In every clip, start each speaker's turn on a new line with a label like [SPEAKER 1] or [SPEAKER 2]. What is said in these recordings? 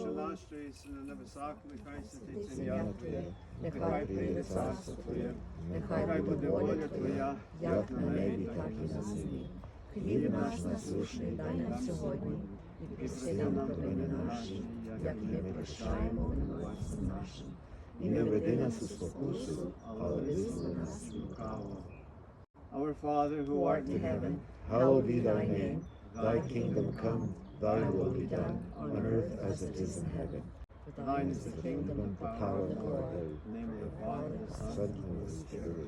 [SPEAKER 1] Отче наш, що єси на небесах, нехай святиться
[SPEAKER 2] ім'я
[SPEAKER 1] ім'я
[SPEAKER 2] Твоє,
[SPEAKER 1] Твоє,
[SPEAKER 2] нехай прийде царство Твоє,
[SPEAKER 1] нехай буде воля Твоя,
[SPEAKER 2] як на небі, так і на землі. Хліб наш насущний дай нам сьогодні, і прости нам провини наші, як ми прощаємо винуватцям нашим. І не веди нас у спокусу, але визволи нас від лукавого.
[SPEAKER 1] Our Father who art in heaven,
[SPEAKER 2] hallowed be thy name. Thy kingdom come, thy will be done, on earth as it is in heaven.
[SPEAKER 1] for thine is the kingdom,
[SPEAKER 2] and
[SPEAKER 1] the power, and the glory, in the name of the Father, the Son, and the Holy Spirit.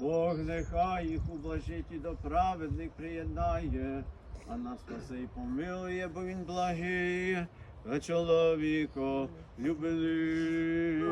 [SPEAKER 1] Бог нехай їх ублажить і до праведних приєднає, а нас спасе і помилує, бо він благий, та чоловіко любений.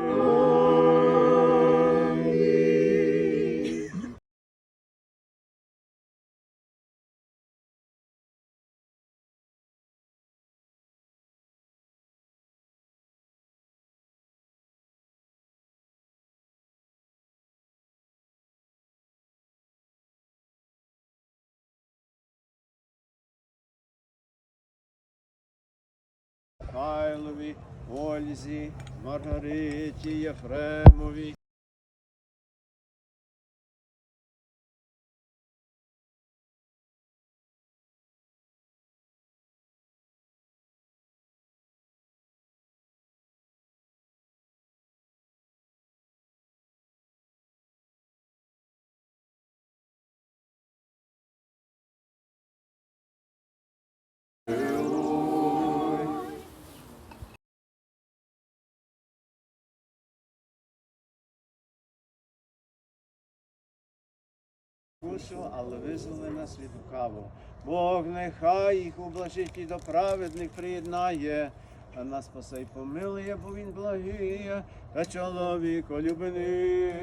[SPEAKER 1] Михайлові, Ользі, Маргариті, Єфремові. Кушу, але визволи нас від лукавого. Бог нехай їх ублажить і до праведних приєднає, а нас посей помилує, бо він благий, та чоловіко любений.